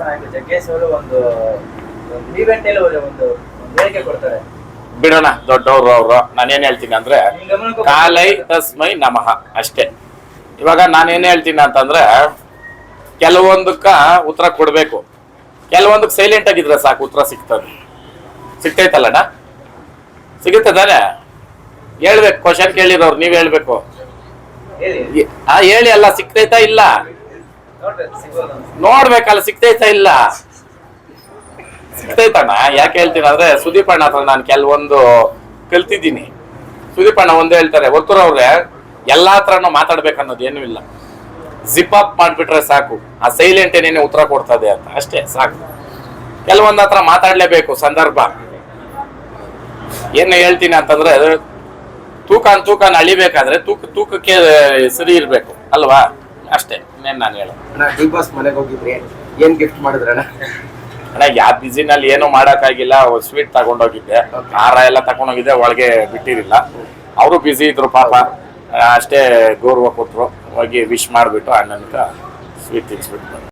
ನಾಯಕ ಜಗ್ಗೇಶ್ ಅವರು ಒಂದು ಈವೆಂಟ್ ಅಲ್ಲಿ ಒಂದು ಒಂದು ಹೇಳಿಕೆ ಕೊಡ್ತಾರೆ. ಬಿಡೋಣ ದೊಡ್ಡವರು ಅವರು. ನಾನೇನ್ ಹೇಳ್ತೀನಿ ಅಂದ್ರೆ ಕಾಲೈ ತಸ್ಮೈ ನಮಃ ಅಷ್ಟೇ. ಇವಾಗ ನಾನೇನ್ ಹೇಳ್ತೀನಿ ಅಂತಂದ್ರೆ ಕೆಲವೊಂದಕ್ಕ ಉತ್ತರ ಕೊಡ್ಬೇಕು. ಕೆಲವೊಂದಕ್ಕೆ ಸೈಲೆಂಟ್ ಆಗಿದ್ರೆ ಸಾಕು ಉತ್ತರ ಸಿಗ್ತದೆ. ಸಿಗ್ತೈತಲ್ಲಣ್ಣ? ಸಿಗುತ್ತೆ ತಾನೆ? ಹೇಳ್ಬೇಕು ಕ್ವಶನ್ ಕೇಳಿರೋರು ನೀವ್ ಹೇಳ್ಬೇಕು. ಹೇಳಿ. ಆ ಹೇಳಿ ಅಲ್ಲ ಸಿಗ್ತೈತಾ ಇಲ್ಲ. ನೋಡ್ಬೇಕಲ್ಲ, ಸಿಗ್ತೈತಾ ಇಲ್ಲ? ಸಿಗ್ತೈತಣ್ಣ, ಯಾಕೆ ಹೇಳ್ತೀನಿ ಅಂದ್ರೆ ಸುದೀಪ್ ಅಣ್ಣ ಹತ್ರ ನಾನು ಕೆಲವೊಂದು ಕಲ್ತಿದ್ದೀನಿ. ಸುದೀಪ್ ಅಣ್ಣ ಒಂದು ಹೇಳ್ತಾರೆ ಒತ್ತುರವ್ರೆ ಎಲ್ಲಾ ಹತ್ರನೂ ಮಾತಾಡ್ಬೇಕನ್ನೋದು ಏನೂ ಇಲ್ಲ. ಜಿಪ್ ಅಪ್ ಮಾಡ್ಬಿಟ್ರೆ ಸಾಕು. ಆ ಸೈಲೆಂಟ್ ಏನೇನೆ ಉತ್ತರ ಕೊಡ್ತದೆ ಅಂತ. ಅಷ್ಟೇ, ಸಾಕು. ಕೆಲವೊಂದ್ ಹತ್ರ ಮಾತಾಡ್ಲೇಬೇಕು, ಸಂದರ್ಭ. ಏನು ಹೇಳ್ತೀನಿ ಅಂತಂದ್ರೆ, ತೂಕ, ತೂಕನ ಅಳಿಬೇಕಾದ್ರೆ ತೂಕ, ತೂಕಕ್ಕೆ ಸರಿ ಇರಬೇಕು, ಅಲ್ವಾ? ಅಷ್ಟೇ ಇನ್ನೇನ್ ನಾನು ಹೇಳೋದು. ಅಣ್ಣ ಡಿ ಬಾಸ್ ಮನೆಗೆ ಹೋಗಿದ್ರಿ. ಏನ್ ಗಿಫ್ಟ್ ಮಾಡಿದ್ರಣ್ಣ? ಅಣ್ಣ ಯಾವ ಬಿಸಿನಲ್ಲಿ ಏನೂ ಮಾಡೋಕ್ಕಾಗಿಲ್ಲ ಸ್ವೀಟ್ ತಗೊಂಡೋಗಿದ್ದೆ. ಖಾರ ಹಾರ ಎಲ್ಲ ತಗೊಂಡೋಗಿದ್ದೆ ಒಳಗೆ ಬಿಟ್ಟಿರಲಿಲ್ಲ. ಅವರು ಬಿಸಿ ಇದ್ರು ಪಾಪ. ಅಷ್ಟೇ ಗೌರವ ಕೊಟ್ಟರು ಹೋಗಿ ವಿಶ್ ಮಾಡಿಬಿಟ್ಟು ಅಣ್ಣನ್ಕ ಸ್ವೀಟ್ ತಿನ್ಸ್ಬಿಟ್ಟು ಬಂದೆ.